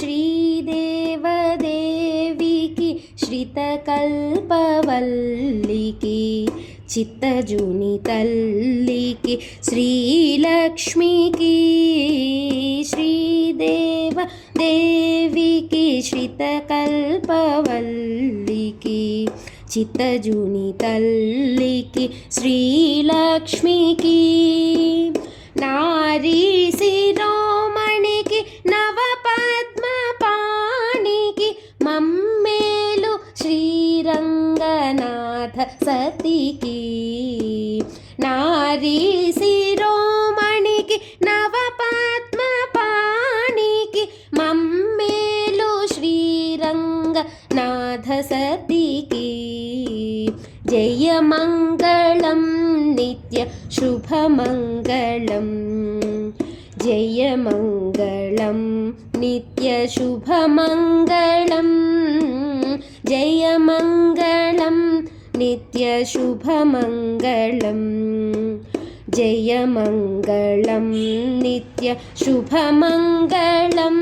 श्रीदेवदेवी की श्रितकल्पवल्ली की चित्तजूनि तल्ली की श्रीलक्ष्मी की श्रीदेव देवी की श्रितकल्पवल्ली की चित्तजूनि तल्ली की श्रीलक्ष्मी की नारी सिरोमणि की नव సతికి నారీ శిరోమణికి నవపద్మపాణికి మమ్మేలు శ్రీరంగనాథ సతికి జయమంగళం నిత్య శుభమంగళం జయమంగళం నిత్య శుభమంగళం జయమంగళం నిత్య శుభమంగళం జయమంగళం నిత్య శుభమంగళం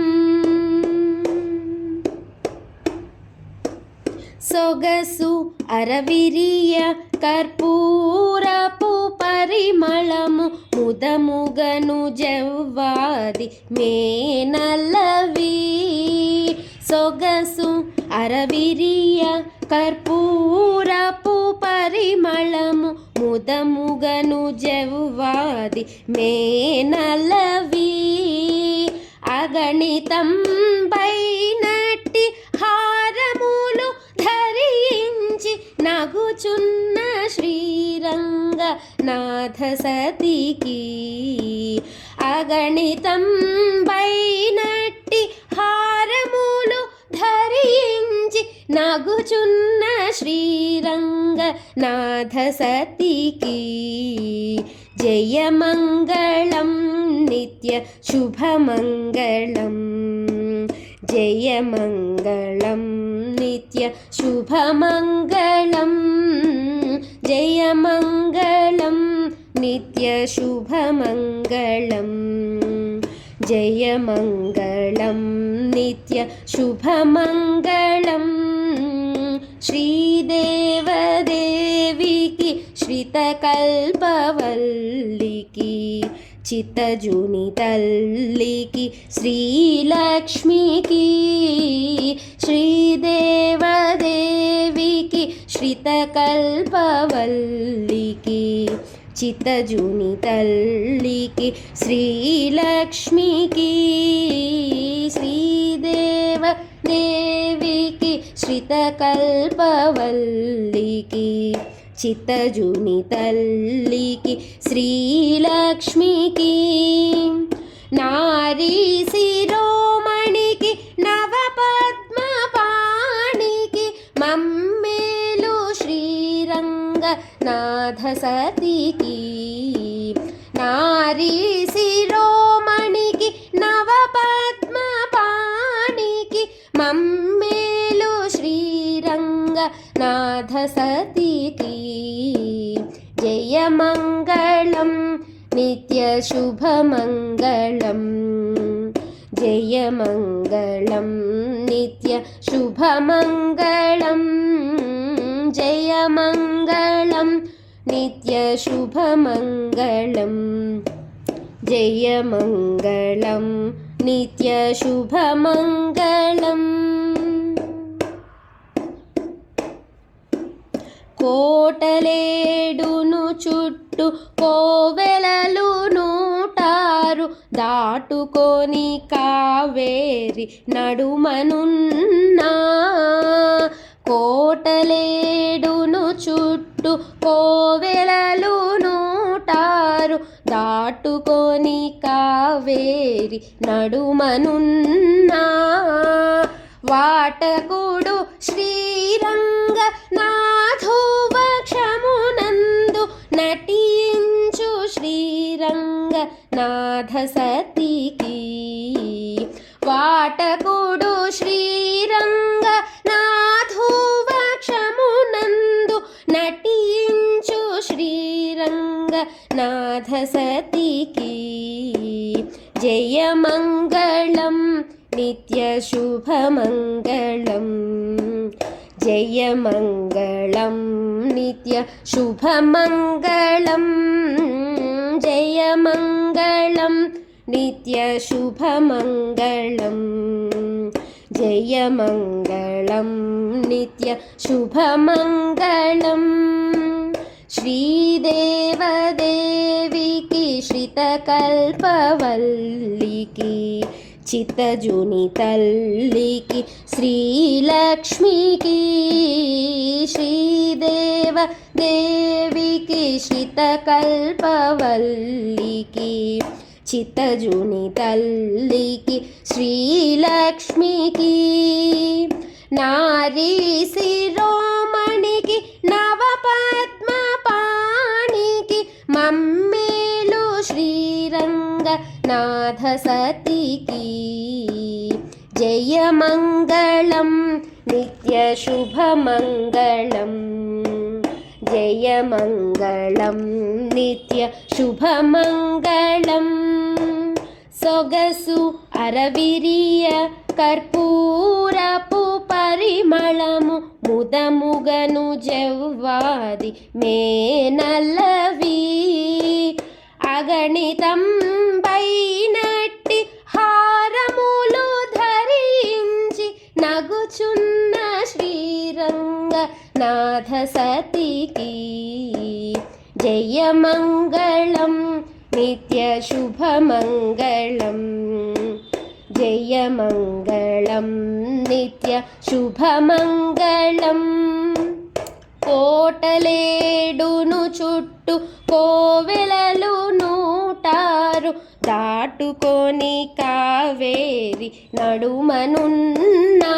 సొగసు అరవిరియ కర్పూరపు పరిమళము ముదముగను జవ్వాది మేనల్లవి సొగసు అరవిరియ కర్పూరపు పరిమళము ముదముగను జవ్వాది మేనలవి. అగణితం పైనట్టి హారములు ధరించి నగుచున్న శ్రీరంగ నాథ సతికి అగణితం పైనట్టి హారములు ధరించి నగుచున్న శ్రీ नाथसतिकी जयमङ्गलं नित्यशुभमङ्गलं जयमङ्गलं नित्यशुभमङ्गलं जयमङ्गलं नित्यशुभमङ्गलम् जयमङ्गलं नित्यशुभमङ्गलम् శ్రీదేవదేవికి శ్రితకల్పవల్లికి చిత్తజుని తల్లికి శ్రీలక్ష్మికి శ్రీదేవదేవికి శ్రితకల్పవల్లికి చిత్తజుని తల్లికి శ్రీలక్ష్మికి శ్రీదేవ దేవికి శ్రితకల్పవల్లికి చిత్తజుని తల్లికి శ్రీలక్ష్మికి నారీ శిరోమణికి నవపద్మపాణికి మమ్మేలు శ్రీరంగ నాథ సతికి నారీ सतीति जयमङ्गलं नित्यशुभमङ्गलं जयमङ्गलं नित्यशुभमङ्गलं जयमङ्गलं नित्यशुभमङ्गलं जयमङ्गलं नित्यशुभमङ्गलम् కోటలేడును చుట్టూ కోవెలలు నూటారు. దాటుకొని కావేరి నడుమనున్నా. కోటలేడును చుట్టూ కోవెలలు నూటారు. దాటుకొని కావేరి నడుమనున్నా. వాటకుడు శ్రీ నాథ సతికి వాటకుడు శ్రీరంగ నాథోవక్షమునందు నటించు శ్రీరంగ నాథ సతికి జయమంగళం నిత్య नित्यशुभमङ्गलम् जयमङ्गलं नित्यशुभमङ्गलं മംഗളം നിത്യശുഭമംഗളം ജയമംഗളം നിത്യശുഭമംഗളം ശ്രീദേവദേവിക്ക് ശ്രിതകൽപവല്ലിക്ക് చిత్తజుని తల్లికి శ్రీలక్ష్మికి శ్రీదేవ దేవికి శ్రితకల్పవల్లికి చిత్తజుని తల్లికి శ్రీలక్ష్మికి. నారీ శిరో శ్రీరంగ నాథ సతికి జయమంగళం నిత్యశుభమంగళం జయమంగళం నిత్యశుభమంగళం సొగసు అరవిరియ కర్పూరపు పరిమళము ముదముగను జవ్వాది మేనల్లవి అగణితం పైనట్టి హారములు ధరించి నగుచున్న శ్రీరంగ నాథ సతికి. జయమంగళం నిత్య శుభమంగళం. జయమంగళం నిత్య శుభమంగళం. కోటలేడును చుట్టూ కోవెలలును దాటారు దాటుకొని కావేరి నడుమనున్నా.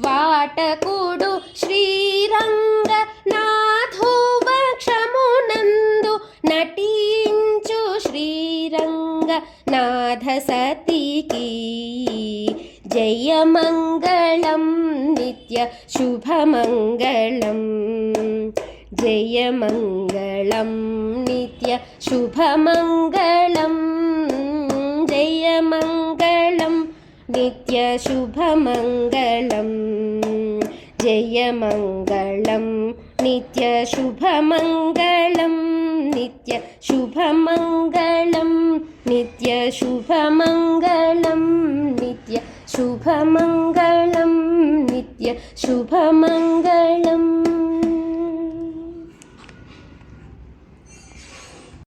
వాటకుడు శ్రీరంగ నాథోవక్షమునందు నటించు శ్రీరంగ నాథ సతికి జయమంగళం నిత్య శుభమంగళం. జయమంగళం. നിത്യ ശുഭമംഗളം. ജയമംഗളം നിത്യ ശുഭമംഗളം ജയമംഗളം നിത്യ ശുഭമംഗളം നിത്യ ശുഭമംഗളം നിത്യ ശുഭമംഗളം നിത്യ ശുഭമംഗളം നിത്യ ശുഭമംഗളം